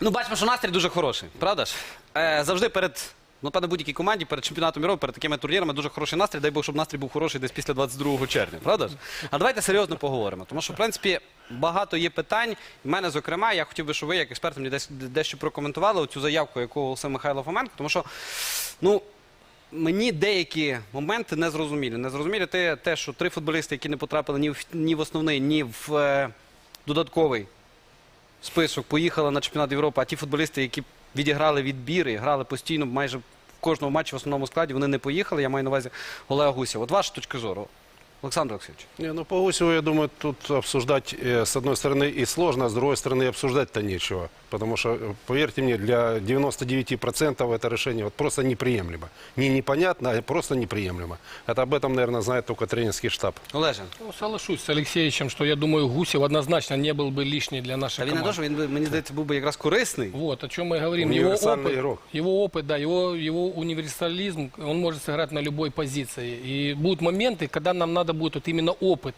Ну, бачимо, що настрій дуже хороший, правда ж? Е, завжди перед, ну, певно, будь-якій команді, перед чемпіонатом Європи, перед такими турнірами дуже хороший настрій. Дай Бог, щоб настрій був хороший десь після 22 червня, правда ж? А давайте серйозно поговоримо. Тому що, в принципі, багато є питань. В мене, зокрема, я хотів би, щоб ви, як експерт, мені десь дещо прокоментували цю заявку, яку оголосив Михайло Фоменко, тому що, ну. Мені деякі моменти не зрозумілі. Не зрозумілі те, те, що три футболісти, які не потрапили ні в, ні в основний, ні в е, додатковий список, поїхала на чемпіонат Європи, а ті футболісти, які відіграли відбір і грали постійно майже в кожному матчі в основному складі, вони не поїхали. Я маю на увазі Олега Гуся. От ваша точка зору, Олександр Олексійович. Не, ну по Гусеву, я думаю, тут обсуждать э, с одной стороны и сложно, а с другой стороны и обсуждать-то нечего. Потому что, э, поверьте мне, для 99% это решение вот просто неприемлемо. Не непонятно, а просто неприемлемо. Это об этом, наверное, знает только тренерский штаб. Олеже, Ну, соглашусь с Алексеевичем, что я думаю, Гусев однозначно не был бы лишний для та нашей він не команды. то, що він би, мені здається, був би якраз корисний. Вот, о чем мы говорим. Его Универсальный опыт, игрок. его опыт, да, его, его универсализм, он может сыграть на любой позиции. И будут моменты, когда нам надо будет вот именно опыт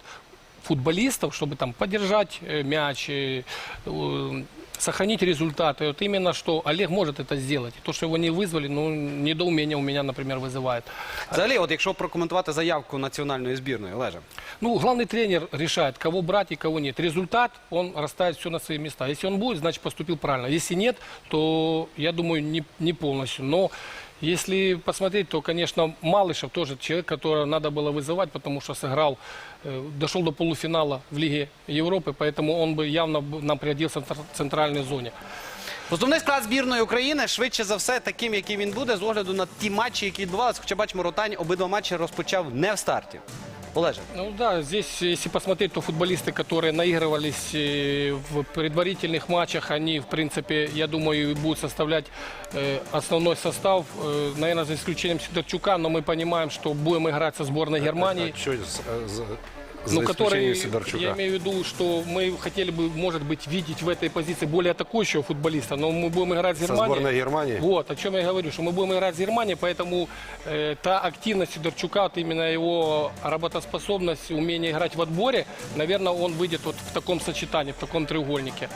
футболистов, чтобы там поддержать э, мяч, э, э, сохранить результаты. Вот именно что Олег может это сделать. И то, что его не вызвали, ну, недоумение у меня, например, вызывает. Взагалі, от якщо прокоментувати заявку національної збірної, Олеже. Ну, главный тренер решает, кого брать и кого нет. Результат, он расставит все на свои места. Если он будет, значит поступил правильно. Если нет, то, я думаю, не, не полностью. Но если посмотреть, то, конечно, Малышев тоже человек, которого надо было вызывать, потому что сыграл, э, дошел до полуфинала в Лиге Европы, поэтому он бы явно б- нам пригодился в центр- центральной зоне. Основний склад збірної України швидше за все таким, яким він буде, з огляду на ті матчі, які відбувалися. Хоча бачимо, Ротань обидва матчі розпочав не в старті. Олеже. Ну да, здесь, если посмотреть, то футболисты, которые наигрывались э, в предварительных матчах, они, в принципе, я думаю, будут составлять э, основной состав, э, наверное, за исключением Сидорчука, но мы понимаем, что будем играть со сборной Германии. А чё за, за- за Ну, исключением который, Сидорчука? я имею в виду, что мы хотели бы, может быть, видеть в этой позиции более атакующего футболиста, но мы будем играть с Со Германией. сборной Германии? Вот, о чем я говорю, что мы будем играть с Германией, поэтому э, та активность Сидорчука, вот именно его работоспособность, умение играть в отборе, наверное, он выйдет вот в таком сочетании, в таком треугольнике.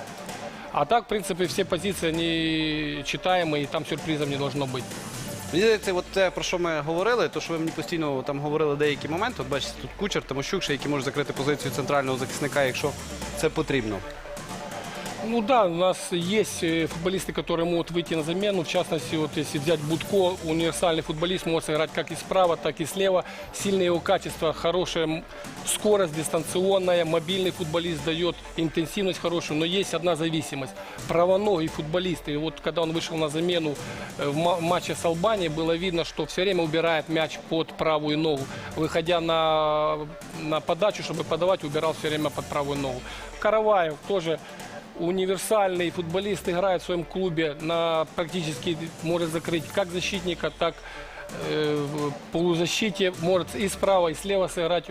А так, в принципе, все позиции, они читаемые, и там сюрпризов не должно быть. Мені здається, от те, про що ми говорили, то що ви мені постійно там говорили деякі моменти. От бачите, тут кучер, Тимощук, ще які може закрити позицію центрального захисника, якщо це потрібно. Ну да, у нас есть э, футболисты, которые могут выйти на замену. В частности, вот если взять Будко, универсальный футболист, может сыграть как и справа, так и слева. Сильные его качества, хорошая скорость дистанционная, мобильный футболист дает интенсивность хорошую, но есть одна зависимость. Правоногий футболист. И вот когда он вышел на замену э, в ма- матче с Албанией, было видно, что все время убирает мяч под правую ногу. Выходя на, на подачу, чтобы подавать, убирал все время под правую ногу. Караваев тоже универсальный футболист, играет в своем клубе, на практически может закрыть как защитника, так э, в полузащите, может и справа, и слева сыграть,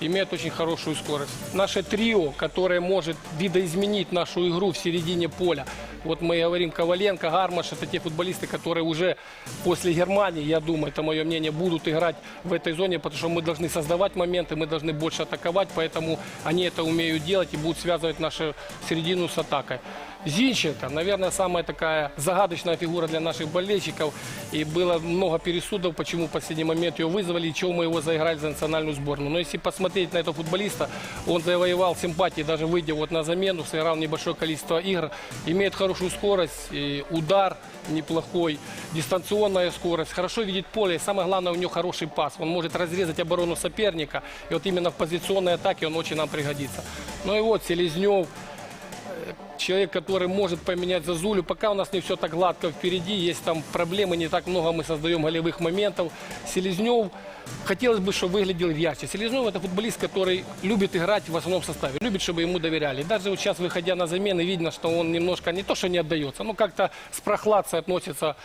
имеет очень хорошую скорость. Наше трио, которое может видоизменить нашу игру в середине поля. Вот мы говорим Коваленко, Гармаш, это те футболисты, которые уже после Германии, я думаю, это мое мнение, будут играть в этой зоне, потому что мы должны создавать моменты, мы должны больше атаковать, поэтому они это умеют делать и будут связывать нашу середину с атакой. Зинченко, наверное, самая такая загадочная фигура для наших болельщиков. И было много пересудов, почему в последний момент его вызвали и чего мы его заиграли за национальную сборную. Но если посмотреть на этого футболиста, он завоевал симпатии, даже выйдя вот на замену, сыграл небольшое количество игр, имеет хорошую скорость, удар неплохой, дистанционная скорость, хорошо видит поле, и самое главное, у него хороший пас. Он может разрезать оборону соперника, и вот именно в позиционной атаке он очень нам пригодится. Ну и вот Селезнев, человек, который может поменять Зазулю. Пока у нас не все так гладко впереди, есть там проблемы, не так много мы создаем голевых моментов. Селезнев, хотелось бы, чтобы выглядел ярче. Селезнев это футболист, который любит играть в основном составе, любит, чтобы ему доверяли. Даже вот сейчас, выходя на замены, видно, что он немножко не то, что не отдается, но как-то с прохладцей относится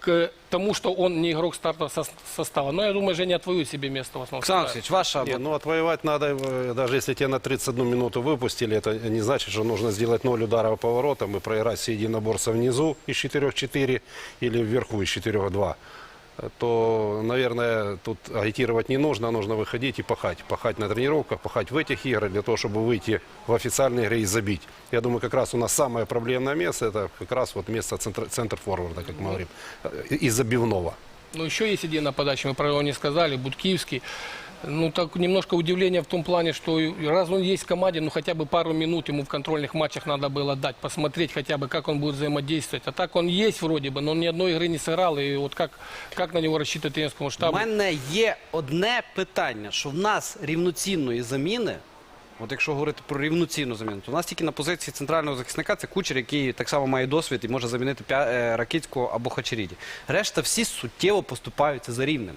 к тому, что он не игрок стартового сос- состава. Но я думаю, Женя отвоюет себе место в основном Олександр составе. Олексійович, ваша Не, ну отвоевать надо, э, даже если тебя на 31 минуту выпустили, это не значит, что нужно сделать ноль ударов поворотом и проиграть все единоборства внизу из 4-4 или вверху из 4-2. то, наверное, тут агитировать не нужно, а нужно выходить и пахать. Пахать на тренировках, пахать в этих играх, для того, чтобы выйти в официальные игры и забить. Я думаю, как раз у нас самое проблемное место, это как раз вот место центр, центр форварда, как мы говорим, э, и забивного. Но еще есть один нападающий, мы про него не сказали, Будкиевский. Ну, так немножко удивление в том плане, что раз он есть в команде, ну, хотя бы пару минут ему в контрольных матчах надо было дать, посмотреть хотя бы, как он будет взаимодействовать. А так он есть вроде бы, но он ни одной игры не сыграл, и вот как, как на него рассчитывать тренерскому У штабу? мене є одне питання, що в нас рівноцінної заміни. От якщо говорити про рівноцінну заміну, то у нас тільки на позиції центрального захисника це кучер, який так само має досвід і може замінити Пя- е, Ракицького або Хачеріді. Решта всі суттєво поступаються за рівнем.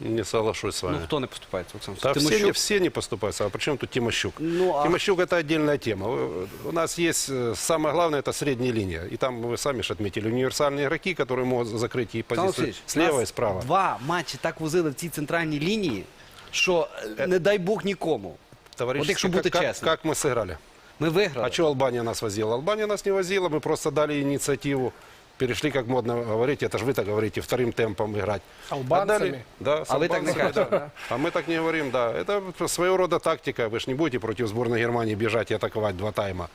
Не соглашусь с вами. Ну хто не поступається, Олександр? Да, все, Тимощук? не, все не поступаются. А причем тут Тимощук? Ну, а- Тимощук это отдельная тема. Э, У нас есть э, самое главное это средняя линия. И там вы сами же отметили универсальные игроки, которые могут закрыть и Олександр позицию Олексійович, слева нас и справа. Два матчі так возили в цій центральній лінії, що е, не дай Бог нікому. Товарищи, Вот якщо как, бути как, чесним. как мы сыграли? Ми виграли. А что Албания нас возила? Албания нас не возила, мы просто дали инициативу. Перешли, как модно говорить, это же вы так говорите, вторым темпом играть. Албанцами? Отдали- да, с А вы так не албанцами, скажете, да. А мы так не говорим, да. Это своего рода тактика. Вы же не будете против сборной Германии бежать и атаковать два тайма.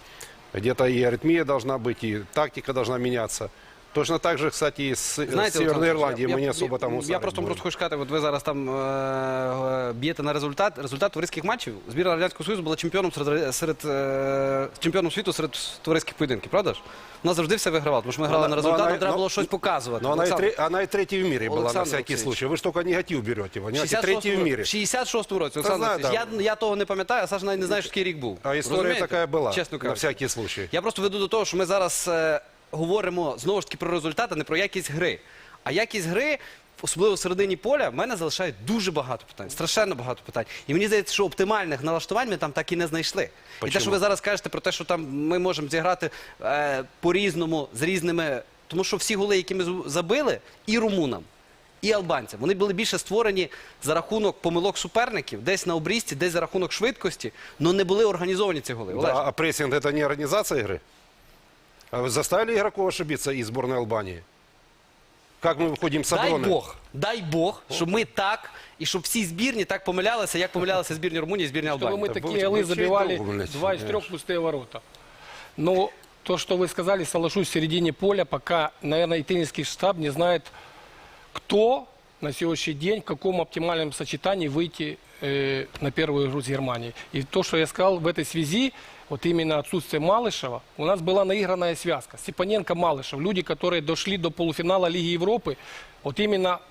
Где-то и аритмия должна быть, и тактика должна меняться. Точно так же, кстати, и с э, Знаєте, Северной Олександр, Ирландией я- мы не я- особо там Я гусарить просто будем. просто хочу сказати, от ви зараз там е, е, б'єте на результат. Результат товариських матчів. Збірна Радянського Союзу була чемпіоном серед, серед е, чемпіоном світу серед товариських поєдинків, правда ж? У нас завжди все вигравало, тому що ми грали Но на она- результат, но нам она- треба но- було щось показувати. Но она и, Олександр, тре- она и третья в мире была на Александр всякий Алексеевич. случай. Вы ж только негатив берете его. Понимаете? Третий в 66-му мире. В 66-му році, Олександр знаю, Олексійович, да. я, я того не пам'ятаю, а Саша навіть не знає, що який рік був. А история Розумієте? такая была, Чесно на кажучи. всякий случай. Я просто веду до того, що ми зараз е, говоримо знову ж таки про результат, а не про якість гри. А якість гри, особливо в середині поля, в мене залишає дуже багато питань, страшенно багато питань. І мені здається, що оптимальних налаштувань ми там так і не знайшли. І те, що ви зараз кажете про те, що там ми можемо зіграти е, по-різному, з різними. Тому що всі голи, які ми забили, і румунам. І албанцям. Вони були більше створені за рахунок помилок суперників, десь на обрізці, десь за рахунок швидкості, але не були організовані ці голи. Да, а прессинг это не организация игры? А вы заставили игроков ошибиться из сборной Албании? Как мы выходим с Дай обороны? Бог, дай Бог, щоб ми так, і щоб всі збірні так помилялися, як помилялися збірні Румунії і збірні Чтобы Албанії. мы Да такие вы- голы вы чей забивали, долг, блядь, два из понимаешь? трех пустые ворота. Но то, что вы сказали, соглашусь, в середине поля, пока, наверное, и тренерский штаб не знает, кто на сегодняшний день, в каком оптимальном сочетании выйти э, на первую игру с Германией. И то, что я сказал в этой связи, вот именно отсутствие Малышева, у нас была наигранная связка. Степаненко-Малышев, люди, которые дошли до полуфинала Лиги Европы, вот именно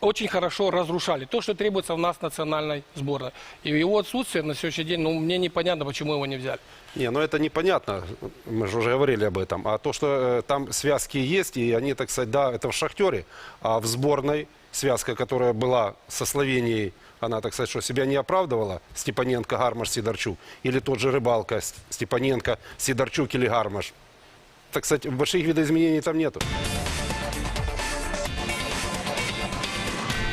очень хорошо разрушали то, что требуется у нас в национальной сборной. И его отсутствие на сегодняшний день, ну, мне непонятно, почему его не взяли. Не, ну это непонятно, мы же уже говорили об этом. А то, что э, там связки есть, и они, так сказать, да, это в «Шахтере», а в сборной связка, которая была со Словенией, она, так сказать, что себя не оправдывала, Степаненко, Гармаш, Сидорчук, или тот же Рыбалка, С- Степаненко, Сидорчук или Гармаш. Так сказать, больших видоизменений там нету.